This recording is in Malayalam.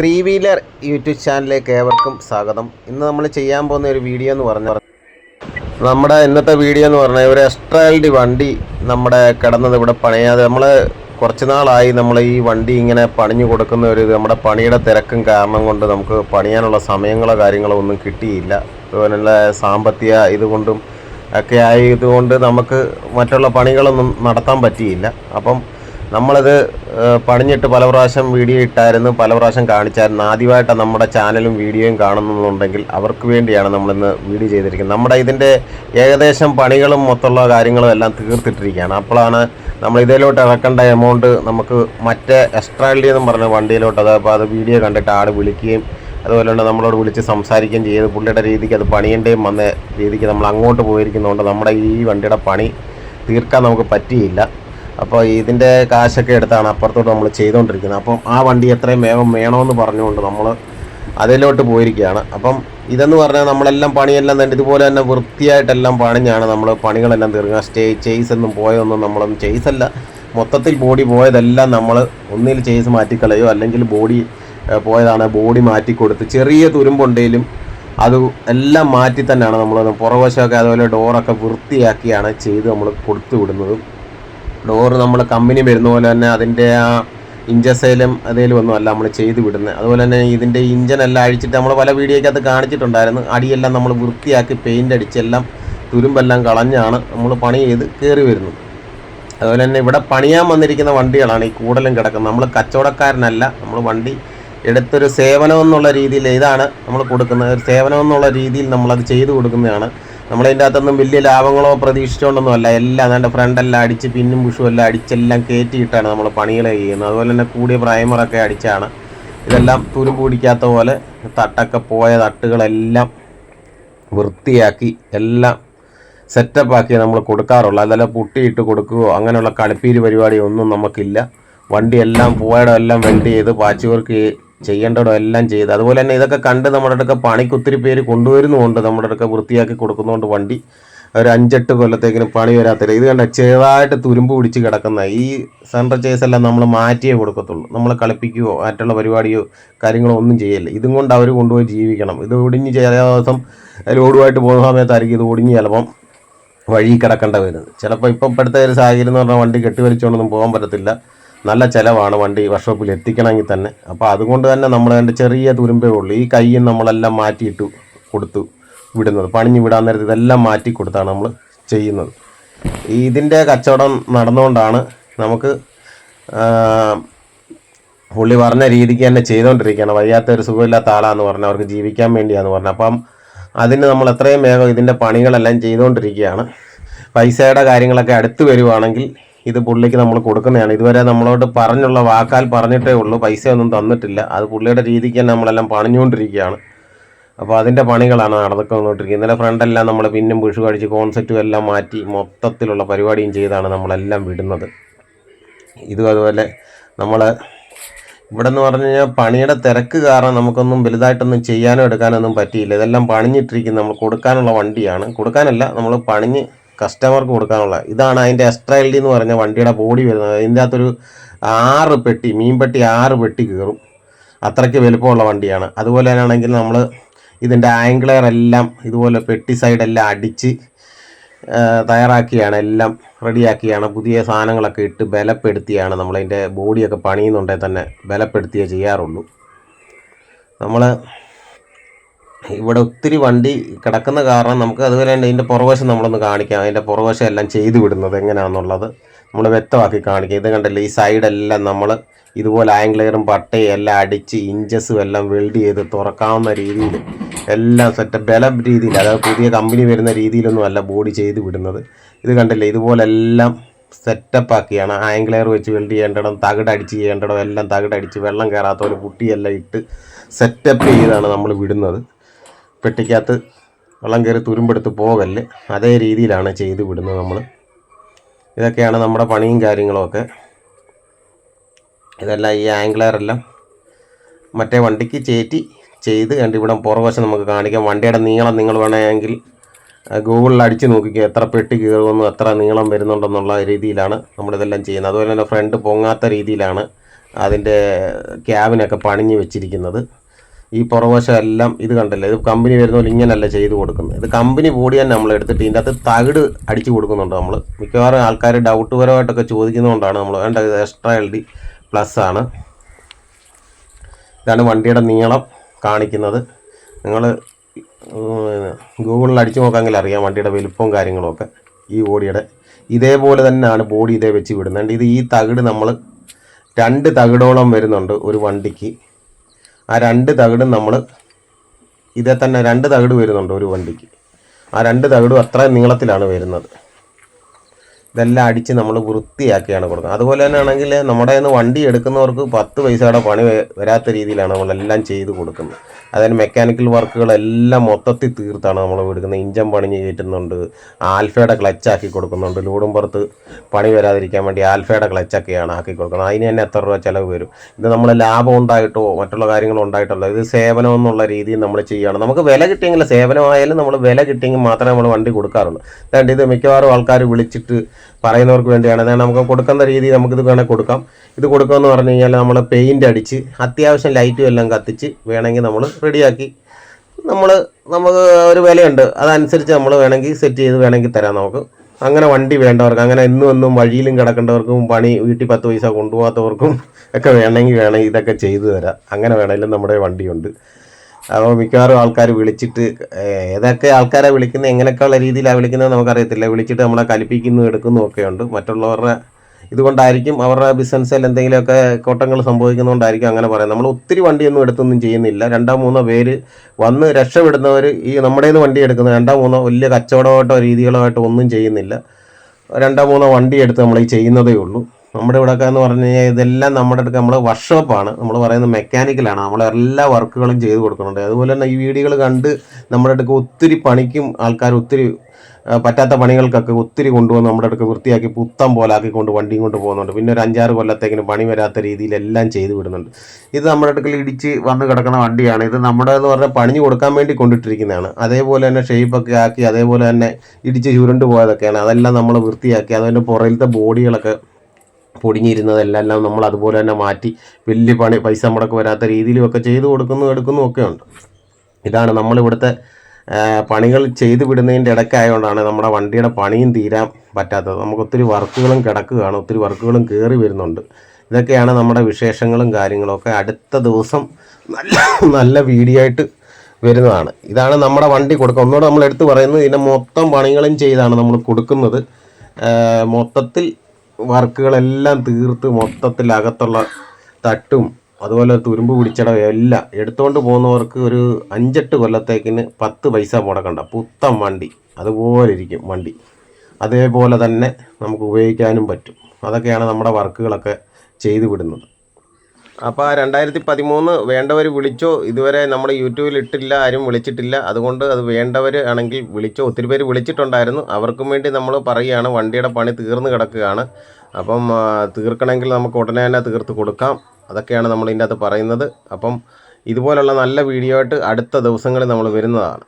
ത്രീ വീലർ യൂട്യൂബ് ചാനലിലേക്ക് ഏവർക്കും സ്വാഗതം. ഇന്ന് നമ്മൾ ചെയ്യാൻ പോകുന്ന ഒരു വീഡിയോ എന്ന് പറഞ്ഞാൽ നമ്മുടെ ഇന്നത്തെ വീഡിയോ എന്ന് പറഞ്ഞാൽ ഒരു എക്സ്ട്രാ എൽ ഡി വണ്ടി നമ്മുടെ കിടന്നത് ഇവിടെ പണിയാതെ നമ്മൾ കുറച്ച് നാളായി നമ്മൾ ഈ വണ്ടി ഇങ്ങനെ പണിഞ്ഞു കൊടുക്കുന്ന ഒരു നമ്മുടെ പണിയുടെ തിരക്കും കാരണം കൊണ്ട് നമുക്ക് പണിയാനുള്ള സമയങ്ങളോ കാര്യങ്ങളോ ഒന്നും കിട്ടിയില്ല. അതുപോലെ സാമ്പത്തിക ഇതുകൊണ്ടും ഒക്കെ ആയതുകൊണ്ട് നമുക്ക് മറ്റുള്ള പണികളൊന്നും നടത്താൻ പറ്റിയില്ല. അപ്പം നമ്മളിത് പണിഞ്ഞിട്ട് പല പ്രാവശ്യം വീഡിയോ ഇട്ടായിരുന്നു പല പ്രാവശ്യം കാണിച്ചായിരുന്നു. ആദ്യമായിട്ടാണ് നമ്മുടെ ചാനലും വീഡിയോയും കാണുന്നുണ്ടെങ്കിൽ അവർക്ക് വേണ്ടിയാണ് നമ്മളിന്ന് വീഡിയോ ചെയ്തിരിക്കുന്നത്. നമ്മുടെ ഇതിന്റെ ഏകദേശം പണികളും മൊത്തമുള്ള കാര്യങ്ങളും എല്ലാം തീർത്തിട്ടിരിക്കുകയാണ്. അപ്പോഴാണ് നമ്മൾ ഇതിലോട്ട് ഇറക്കേണ്ട എമൗണ്ട് നമുക്ക് മറ്റേ എക്സ്ട്രാ എന്നും പറഞ്ഞ വണ്ടിയിലോട്ട് അത് അപ്പോൾ അത് വീഡിയോ കണ്ടിട്ട് ആൾ വിളിക്കുകയും അതുപോലെ തന്നെ നമ്മളോട് വിളിച്ച് സംസാരിക്കുകയും ചെയ്ത്. പുള്ളിയുടെ രീതിക്ക് അത് പണിയേണ്ടേയും വന്ന രീതിക്ക് നമ്മൾ അങ്ങോട്ട് പോയിരിക്കുന്നതുകൊണ്ട് നമ്മുടെ ഈ വണ്ടിയുടെ പണി തീർക്കാൻ നമുക്ക് പറ്റിയില്ല. അപ്പോൾ ഇതിന്റെ കാശൊക്കെ എടുത്താണ് അപ്പുറത്തോട്ട് നമ്മൾ ചെയ്തുകൊണ്ടിരിക്കുന്നത് അപ്പം ആ വണ്ടി എത്രയും വേഗം വേണമെന്ന് പറഞ്ഞുകൊണ്ട് നമ്മൾ അതിലോട്ട് പോയിരിക്കുകയാണ്. അപ്പം ഇതെന്ന് പറഞ്ഞാൽ നമ്മളെല്ലാം പണിയെല്ലാം തന്നെ ഇതുപോലെ തന്നെ വൃത്തിയായിട്ടെല്ലാം പണിഞ്ഞാണ് നമ്മൾ പണികളെല്ലാം തീർക്കുക. സ്റ്റേ ചെയ്സ് ഒന്നും പോയതൊന്നും നമ്മളൊന്നും ചെയ്സ് അല്ല. മൊത്തത്തിൽ ബോഡി പോയതെല്ലാം നമ്മൾ ഒന്നിൽ ചെയ്സ് മാറ്റിക്കളയോ അല്ലെങ്കിൽ ബോഡി പോയതാണ് ബോഡി മാറ്റി കൊടുത്ത് ചെറിയ തുരുമ്പുണ്ടെങ്കിലും അത് എല്ലാം മാറ്റി തന്നെയാണ് നമ്മൾ പുറവശമൊക്കെ അതുപോലെ ഡോറൊക്കെ വൃത്തിയാക്കിയാണ് ചെയ്ത് നമ്മൾ കൊടുത്തു വിടുന്നത്. ഡോറ് നമ്മൾ കമ്പനി വരുന്ന പോലെ തന്നെ അതിന്റെ ആ ഇഞ്ചസേലും അതേലും ഒന്നും അല്ല നമ്മൾ ചെയ്ത് വിടുന്നത് അതുപോലെ തന്നെ ഇതിന്റെ ഇഞ്ചനെല്ലാം അഴിച്ചിട്ട് നമ്മൾ പല വീഡിയോയ്ക്കകത്ത് കാണിച്ചിട്ടുണ്ടായിരുന്നു. അടിയെല്ലാം നമ്മൾ വൃത്തിയാക്കി പെയിന്റ് അടിച്ചെല്ലാം തുരുമ്പെല്ലാം കളഞ്ഞാണ് നമ്മൾ പണി ചെയ്ത് കയറി വരുന്നത്. അതുപോലെ തന്നെ ഇവിടെ പണിയാൻ വന്നിരിക്കുന്ന വണ്ടികളാണ് ഈ കൂടുതലും കിടക്കുന്നത്. നമ്മൾ കച്ചവടക്കാരനല്ല. നമ്മൾ വണ്ടി എടുത്തൊരു സേവനം എന്നുള്ള രീതിയിൽ ഇതാണ് നമ്മൾ കൊടുക്കുന്നത്. ഒരു സേവനം എന്നുള്ള രീതിയിൽ നമ്മളത് ചെയ്തു കൊടുക്കുന്നതാണ്. നമ്മളതിന്റെ അകത്തൊന്നും വലിയ ലാഭങ്ങളോ പ്രതീക്ഷിച്ചുകൊണ്ടൊന്നും അല്ല. എല്ലാം അതിന്റെ ഫ്രണ്ടെല്ലാം അടിച്ച് പിന്നും പുഷും എല്ലാം അടിച്ചെല്ലാം കയറ്റിയിട്ടാണ് നമ്മൾ പണികൾ ചെയ്യുന്നത്. അതുപോലെ തന്നെ കൂടിയ പ്രൈമറൊക്കെ അടിച്ചാണ്. ഇതെല്ലാം തുരുമ്പ് പിടിക്കാത്ത പോലെ തട്ടൊക്കെ പോയ തട്ടുകളെല്ലാം വൃത്തിയാക്കി എല്ലാം സെറ്റപ്പ് ആക്കി നമ്മൾ കൊടുക്കാറുള്ളൂ. അതല്ല പുട്ടിയിട്ട് കൊടുക്കുകയോ അങ്ങനെയുള്ള കളിപ്പീര് പരിപാടി ഒന്നും നമുക്കില്ല. വണ്ടിയെല്ലാം പോയടം എല്ലാം വെൽഡ് ചെയ്ത് പാച്ച് വർക്ക് ചെയ്യേണ്ടടം എല്ലാം ചെയ്ത്. അതുപോലെ തന്നെ ഇതൊക്കെ കണ്ട് നമ്മുടെ അടുക്ക പണിക്ക് ഒത്തിരി പേര് കൊണ്ടുവരുന്നുമുണ്ട്. നമ്മുടെ അടുക്ക വൃത്തിയാക്കി കൊടുക്കുന്നതുകൊണ്ട് വണ്ടി ഒരു അഞ്ചെട്ട് കൊല്ലത്തേക്കിനും പണി വരാത്തില്ല. ഇത് കണ്ട ചെറുതായിട്ട് തുരുമ്പ് പിടിച്ച് കിടക്കുന്ന ഈ സൺറൈസേഴ്സ് എല്ലാം നമ്മൾ മാറ്റിയേ കൊടുക്കത്തുള്ളൂ. നമ്മൾ കളിപ്പിക്കുകയോ മറ്റുള്ള പരിപാടിയോ കാര്യങ്ങളോ ഒന്നും ചെയ്യില്ല. ഇതും കൊണ്ട് അവർ കൊണ്ടുപോയി ജീവിക്കണം. ഇത് ഒടിഞ്ഞ് ചില ദിവസം ലോഡുമായിട്ട് പോകുന്ന സമയത്തായിരിക്കും ഇത് ഒടിഞ്ഞ് ചിലപ്പം വഴി കിടക്കേണ്ട വരുന്നത്. ചിലപ്പോൾ ഇപ്പം ഇപ്പോഴത്തെ ഒരു സാഹചര്യം എന്ന് പറഞ്ഞാൽ വണ്ടി കെട്ടിവലിച്ചുകൊണ്ടൊന്നും പോകാൻ പറ്റത്തില്ല. നല്ല ചിലവാണ് വണ്ടി വർക്ക്ഷോപ്പിൽ എത്തിക്കണമെങ്കിൽ തന്നെ. അപ്പോൾ അതുകൊണ്ട് തന്നെ നമ്മൾ അതിന്റെ ചെറിയ തുരുമ്പേ ഉള്ളൂ. ഈ കൈയും നമ്മളെല്ലാം മാറ്റിയിട്ട് കൊടുത്തു വിടുന്നത്. പണിഞ്ഞ് വിടാൻ നേരത്ത് ഇതെല്ലാം മാറ്റി കൊടുത്താണ് നമ്മൾ ചെയ്യുന്നത്. ഇതിന്റെ കച്ചവടം നടന്നുകൊണ്ടാണ് നമുക്ക് പുള്ളി പറഞ്ഞ രീതിക്ക് തന്നെ ചെയ്തുകൊണ്ടിരിക്കുകയാണ് വയ്യാത്ത ഒരു സുഖമില്ലാത്ത ആളാന്ന് പറഞ്ഞാൽ അവർക്ക് ജീവിക്കാൻ വേണ്ടിയാന്ന് പറഞ്ഞു. അപ്പം അതിന് നമ്മൾ എത്രയും വേഗം ഇതിന്റെ പണികളെല്ലാം ചെയ്തുകൊണ്ടിരിക്കുകയാണ് പൈസയുടെ കാര്യങ്ങളൊക്കെ അടുത്ത് വരുവാണെങ്കിൽ ഇത് പുള്ളിക്ക് നമ്മൾ കൊടുക്കുന്നതാണ്. ഇതുവരെ നമ്മളോട് പറഞ്ഞുള്ള വാക്കാൽ പറഞ്ഞിട്ടേ ഉള്ളൂ. പൈസ ഒന്നും തന്നിട്ടില്ല. അത് പുള്ളിയുടെ രീതിക്ക് തന്നെ നമ്മളെല്ലാം പണിഞ്ഞുകൊണ്ടിരിക്കുകയാണ്. അപ്പോൾ അതിന്റെ പണികളാണ് നടന്നുകൊണ്ടിരിക്കുന്നത്. ഇന്നലെ ഫ്രണ്ടെല്ലാം നമ്മൾ പിന്നും വിഷു കഴിച്ച് കോൺസെപ്റ്റും എല്ലാം മാറ്റി മൊത്തത്തിലുള്ള പരിപാടിയും ചെയ്താണ് നമ്മളെല്ലാം വിടുന്നത്. ഇതും അതുപോലെ നമ്മൾ ഇവിടെ എന്ന് പറഞ്ഞു കഴിഞ്ഞാൽ പണിയുടെ തിരക്ക് കാരണം നമുക്കൊന്നും വലുതായിട്ടൊന്നും ചെയ്യാനോ എടുക്കാനൊന്നും പറ്റിയില്ല. ഇതെല്ലാം പണിഞ്ഞിട്ടിരിക്കുന്നത് നമ്മൾ കൊടുക്കാനുള്ള വണ്ടിയാണ്. കൊടുക്കാനല്ല നമ്മൾ പണിഞ്ഞ് കസ്റ്റമർക്ക് കൊടുക്കാനുള്ള. ഇതാണ് അതിന്റെ എക്സ്ട്രാ എൽ ഡി എന്ന് പറഞ്ഞ വണ്ടിയുടെ ബോഡി വരുന്നത്. ഇതിന്റെ അകത്തൊരു ആറ് പെട്ടി മീൻ പെട്ടി ആറ് പെട്ടി കയറും അത്രയ്ക്ക് വലുപ്പമുള്ള വണ്ടിയാണ്. അതുപോലെ തന്നെയാണെങ്കിൽ നമ്മൾ ഇതിന്റെ ആംഗ്ലർ എല്ലാം ഇതുപോലെ പെട്ടി സൈഡെല്ലാം അടിച്ച് തയ്യാറാക്കിയാണ്. എല്ലാം റെഡിയാക്കിയാണ് പുതിയ സാധനങ്ങളൊക്കെ ഇട്ട് ബലപ്പെടുത്തിയാണ് നമ്മളതിന്റെ ബോഡിയൊക്കെ പണിയുന്നുണ്ടെങ്കിൽ തന്നെ ബലപ്പെടുത്തിയേ ചെയ്യാറുള്ളൂ. നമ്മൾ ഇവിടെ ഒത്തിരി വണ്ടി കിടക്കുന്ന കാരണം നമുക്ക് അതുപോലെ തന്നെ ഇതിന്റെ പുറവശം നമ്മളൊന്ന് കാണിക്കാം. അതിന്റെ പുറവശം എല്ലാം ചെയ്തു വിടുന്നത് എങ്ങനെയാണെന്നുള്ളത് നമ്മൾ വ്യക്തമാക്കി കാണിക്കുക ഇത് കണ്ടല്ലേ ഈ സൈഡെല്ലാം നമ്മൾ ഇതുപോലെ ആംഗ്ലയറും പട്ടയും എല്ലാം അടിച്ച് ഇഞ്ചസും എല്ലാം വെൽഡ് ചെയ്ത് തുറക്കാവുന്ന രീതിയിൽ എല്ലാം സെറ്റ് ബല രീതിയിൽ അതായത് പുതിയ കമ്പനി വരുന്ന രീതിയിലൊന്നും അല്ല ബോഡി ചെയ്ത് വിടുന്നത്. ഇത് കണ്ടല്ലേ ഇതുപോലെ എല്ലാം സെറ്റപ്പ് ആക്കിയാണ്. ആംഗ്ലെയർ വെച്ച് വെൽഡ് ചെയ്യേണ്ടതും തകിടടിച്ച് ചെയ്യേണ്ടതും എല്ലാം തകിടടിച്ച് വെള്ളം കയറാത്ത പോലെ പുട്ടിയെല്ലാം ഇട്ട് സെറ്റപ്പ് ചെയ്താണ് നമ്മൾ വിടുന്നത്. പെട്ടിക്കകത്ത് വെള്ളം കയറി തുരുമ്പെടുത്ത് പോകല്ല് അതേ രീതിയിലാണ് ചെയ്ത് വിടുന്നത് നമ്മൾ ഇതൊക്കെയാണ് നമ്മുടെ പണിയും കാര്യങ്ങളുമൊക്കെ ഇതെല്ലാം ഈ ആംഗ്ലറെല്ലാം മറ്റേ വണ്ടിക്ക് ചേറ്റി ചെയ്ത് കണ്ട് ഇവിടെ പുറവശം നമുക്ക് കാണിക്കാം. വണ്ടിയുടെ നീളം നിങ്ങൾ വേണമെങ്കിൽ ഗൂഗിളിൽ അടിച്ച് നോക്കിക്കുക എത്ര പെട്ടി കയറുമെന്നും എത്ര നീളം വരുന്നുണ്ടെന്നുള്ള രീതിയിലാണ് നമ്മളിതെല്ലാം ചെയ്യുന്നത്. അതുപോലെ തന്നെ ഫ്രണ്ട് പൊങ്ങാത്ത രീതിയിലാണ് അതിന്റെ ക്യാബിനൊക്കെ പണിഞ്ഞ് വെച്ചിരിക്കുന്നത്. ഈ പുറവശം എല്ലാം ഇത് കണ്ടല്ലേ? ഇത് കമ്പനി വരുന്ന പോലെ ഇങ്ങനെയല്ല ചെയ്ത് കൊടുക്കുന്നത്. ഇത് കമ്പനി ബോഡി തന്നെ നമ്മൾ എടുത്തിട്ട് ഇതിന്റെ അകത്ത് തകിട് അടിച്ച് കൊടുക്കുന്നുണ്ട് നമ്മൾ മിക്കവാറും ആൾക്കാർ ഡൗട്ട് പരമായിട്ടൊക്കെ ചോദിക്കുന്നതുകൊണ്ടാണ് നമ്മൾ വേണ്ട ഇത് എക്സ്ട്രാ എൽ ഡി പ്ലസ് ആണ്. ഇതാണ് വണ്ടിയുടെ നീളം കാണിക്കുന്നത്. നിങ്ങൾ ഗൂഗിളിൽ അടിച്ചു നോക്കാമെങ്കിൽ അറിയാം വണ്ടിയുടെ വലുപ്പവും കാര്യങ്ങളുമൊക്കെ ഈ ബോഡിയുടെ. ഇതേപോലെ തന്നെയാണ് ബോഡി ഇതേ വെച്ച് വിടുന്നത്. ഇത് ഈ തകിട് നമ്മൾ രണ്ട് തകിടോളം വരുന്നുണ്ട് ഒരു വണ്ടിക്ക്. ആ രണ്ട് തകിടും നമ്മൾ ഇതേ തന്നെ രണ്ട് തകിട് വരുന്നുണ്ട് ഒരു വണ്ടിക്ക്. ആ രണ്ട് തകിടും അത്ര നീളത്തിലാണ് വരുന്നത്. ഇതെല്ലാം അടിച്ച് നമ്മൾ വൃത്തിയാക്കിയാണ് കൊടുക്കുന്നത്. അതുപോലെ തന്നെ ആണെങ്കിൽ നമ്മുടെ നിന്ന് വണ്ടി എടുക്കുന്നവർക്ക് പത്ത് പൈസയുടെ പണി വരാത്ത രീതിയിലാണ് നമ്മളെല്ലാം ചെയ്ത് കൊടുക്കുന്നത്. അതായത് മെക്കാനിക്കൽ വർക്കുകളെല്ലാം മൊത്തത്തിൽ തീർത്താണ് നമ്മൾ എടുക്കുന്നത്. ഇഞ്ചൻ പണിഞ്ഞ് കയറ്റുന്നുണ്ട്. ആൽഫയുടെ ക്ലച്ചാക്കി കൊടുക്കുന്നുണ്ട്. ലോഡും പുറത്ത് പണി വരാതിരിക്കാൻ വേണ്ടി ആൽഫയുടെ ക്ലച്ചൊക്കെയാണ് ആക്കി കൊടുക്കുന്നത്. അതിന് തന്നെ എത്ര രൂപ ചിലവ് വരും? ഇത് നമ്മൾ ലാഭം ഉണ്ടായിട്ടോ മറ്റുള്ള കാര്യങ്ങളോ ഉണ്ടായിട്ടല്ല. ഇത് സേവനം എന്നുള്ള രീതിയിൽ നമ്മൾ ചെയ്യുകയാണ്. നമുക്ക് വില കിട്ടിയെങ്കിൽ സേവനമായാലും നമ്മൾ വില കിട്ടിയെങ്കിൽ മാത്രമേ നമ്മൾ വണ്ടി കൊടുക്കാറുള്ളൂ. അതുകൊണ്ട് ഇത് മിക്കവാറും ആൾക്കാർ വിളിച്ചിട്ട് പറയുന്നവർക്ക് വേണ്ടിയാണ്. അതാണ് നമുക്ക് കൊടുക്കുന്ന രീതി. നമുക്കിത് വേണേൽ കൊടുക്കാം. ഇത് കൊടുക്കാമെന്ന് പറഞ്ഞു കഴിഞ്ഞാൽ നമ്മൾ പെയിന്റ് അടിച്ച് അത്യാവശ്യം ലൈറ്റും എല്ലാം കത്തിച്ച് വേണമെങ്കിൽ നമ്മൾ റെഡിയാക്കി. നമ്മൾ നമുക്ക് ഒരു വിലയുണ്ട്. അതനുസരിച്ച് നമ്മൾ വേണമെങ്കിൽ സെറ്റ് ചെയ്ത് വേണമെങ്കിൽ തരാം നമുക്ക്. അങ്ങനെ വണ്ടി വേണ്ടവർക്ക് അങ്ങനെ എന്നും എന്നും വഴിയിലും കിടക്കേണ്ടവർക്കും പണി വീട്ടിൽ പത്ത് പൈസ കൊണ്ടുപോകാത്തവർക്കും ഒക്കെ വേണമെങ്കിൽ വേണമെങ്കിൽ ഇതൊക്കെ ചെയ്തു തരാം. അങ്ങനെ വേണമെങ്കിലും നമ്മുടെ വണ്ടിയുണ്ട്. അപ്പോൾ മിക്കവാറും ആൾക്കാർ വിളിച്ചിട്ട് ഏതൊക്കെ ആൾക്കാരെ വിളിക്കുന്നത് എങ്ങനെയൊക്കെയുള്ള രീതിയിലാണ് വിളിക്കുന്നത് നമുക്കറിയത്തില്ല. വിളിച്ചിട്ട് നമ്മളെ കലിപ്പിക്കുന്നു എടുക്കുന്നു ഒക്കെ ഉണ്ട്. മറ്റുള്ളവരുടെ ഇതുകൊണ്ടായിരിക്കും അവരുടെ ബിസിനസ്സിൽ എന്തെങ്കിലുമൊക്കെ കോട്ടങ്ങൾ സംഭവിക്കുന്നതുകൊണ്ടായിരിക്കും അങ്ങനെ പറയാം നമ്മൾ ഒത്തിരി വണ്ടിയൊന്നും എടുത്തൊന്നും ചെയ്യുന്നില്ല. രണ്ടോ മൂന്നോ പേര് വന്ന് രക്ഷപ്പെടുന്നവർ ഈ നമ്മുടെ നിന്ന് വണ്ടി എടുക്കുന്ന രണ്ടോ മൂന്നോ വലിയ കച്ചവടമായിട്ടോ രീതികളോ ആയിട്ടോ ഒന്നും ചെയ്യുന്നില്ല. രണ്ടോ മൂന്നോ വണ്ടി എടുത്ത് നമ്മൾ ഈ ചെയ്യുന്നതേ ഉള്ളൂ. നമ്മുടെ ഇവിടെയൊക്കെ എന്ന് പറഞ്ഞു കഴിഞ്ഞാൽ ഇതെല്ലാം നമ്മുടെ അടുത്ത് നമ്മൾ വർക്ക്ഷോപ്പാണ് നമ്മൾ പറയുന്നത് മെക്കാനിക്കലാണ് നമ്മൾ എല്ലാ വർക്കുകളും ചെയ്ത് കൊടുക്കുന്നുണ്ട്. അതുപോലെ തന്നെ ഈ വീഡിയോകൾ കണ്ട് നമ്മുടെ അടുത്ത് ഒത്തിരി പണിക്കും ആൾക്കാർ ഒത്തിരി പറ്റാത്ത പണികൾക്കൊക്കെ ഒത്തിരി കൊണ്ടുവന്ന് നമ്മുടെ അടുക്ക വൃത്തിയാക്കി പുത്തം പോലാക്കി കൊണ്ട് വണ്ടിയും കൊണ്ട് പോകുന്നുണ്ട്. പിന്നെ ഒരു അഞ്ചാറ് കൊല്ലത്തേക്കിന് പണി വരാത്ത രീതിയിൽ എല്ലാം ചെയ്തു വിടുന്നുണ്ട്. ഇത് നമ്മുടെ അടുക്കൽ ഇടിച്ച് വന്ന് കിടക്കുന്ന വണ്ടിയാണ്. ഇത് നമ്മുടെ എന്ന് പറഞ്ഞാൽ പണിഞ്ഞു കൊടുക്കാൻ വേണ്ടി കൊണ്ടിട്ടിരിക്കുന്നതാണ്. അതേപോലെ തന്നെ ഷേപ്പൊക്കെ ആക്കി അതേപോലെ തന്നെ ഇടിച്ച് ചുരുണ്ട് പോയതൊക്കെയാണ്. അതെല്ലാം നമ്മൾ വൃത്തിയാക്കി അതിന്റെ പുറയിലത്തെ ബോഡികളൊക്കെ പൊടിഞ്ഞിരുന്നതെല്ലാം നമ്മൾ അതുപോലെ തന്നെ മാറ്റി വലിയ പണി പൈസ മുടക്ക് വരാത്ത രീതിയിലും ഒക്കെ ചെയ്തു കൊടുക്കുന്നു എടുക്കുന്നു ഒക്കെ ഉണ്ട്. ഇതാണ് നമ്മളിവിടുത്തെ പണികൾ ചെയ്തു വിടുന്നതിന്റെ ഇടയ്ക്കായതുകൊണ്ടാണ് നമ്മുടെ വണ്ടിയുടെ പണിയും തീരാൻ പറ്റാത്തത്. നമുക്ക് ഒത്തിരി വർക്കുകളും കിടക്കുകയാണ് ഒത്തിരി വർക്കുകളും കയറി വരുന്നുണ്ട്. ഇതൊക്കെയാണ് നമ്മുടെ വിശേഷങ്ങളും കാര്യങ്ങളൊക്കെ അടുത്ത ദിവസം നല്ല നല്ല വീഡിയോ ആയിട്ട് വരുന്നതാണ്. ഇതാണ് നമ്മുടെ വണ്ടി കൊടുക്കുക. ഒന്നുകൂടെ നമ്മൾ എടുത്തു പറയുന്നത് ഇതിന്റെ മൊത്തം പണികളും ചെയ്താണ് നമ്മൾ കൊടുക്കുന്നത്. മൊത്തത്തിൽ വർക്കുകളെല്ലാം തീർത്ത് മൊത്തത്തിൽ അകത്തുള്ള തട്ടും അതുപോലെ തുരുമ്പ് പിടിച്ചട എല്ലാം എടുത്തുകൊണ്ട് പോകുന്നവർക്ക് ഒരു അഞ്ചെട്ട് കൊല്ലത്തേക്കിന് പത്ത് പൈസ മുടക്കണ്ട. പുത്തൻ വണ്ടി. അതുപോലെ ഇരിക്കും വണ്ടി. അതേപോലെ തന്നെ നമുക്ക് ഉപയോഗിക്കാനും പറ്റും. അതൊക്കെയാണ് നമ്മുടെ വർക്കുകളൊക്കെ ചെയ്തു വിടുന്നത് അപ്പോൾ ആ രണ്ടായിരത്തി പതിമൂന്ന് വേണ്ടവർ വിളിച്ചോ ഇതുവരെ നമ്മുടെ യൂട്യൂബിൽ ഇട്ടില്ല ആരും വിളിച്ചിട്ടില്ല. അതുകൊണ്ട് അത് വേണ്ടവർ ആണെങ്കിൽ വിളിച്ചോ. ഒത്തിരി പേര് വിളിച്ചിട്ടുണ്ടായിരുന്നു. അവർക്കും വേണ്ടി നമ്മൾ പറയുകയാണ്. വണ്ടിയുടെ പണി തീർന്നു കിടക്കുകയാണ്. അപ്പം തീർക്കണമെങ്കിൽ നമുക്ക് ഉടനെ തന്നെ തീർത്ത് കൊടുക്കാം. അതൊക്കെയാണ് നമ്മൾ ഇതിന്റെ അകത്ത് പറയുന്നത്. അപ്പം ഇതുപോലുള്ള നല്ല വീഡിയോ ആയിട്ട് അടുത്ത ദിവസങ്ങളിൽ നമ്മൾ വരുന്നതാണ്.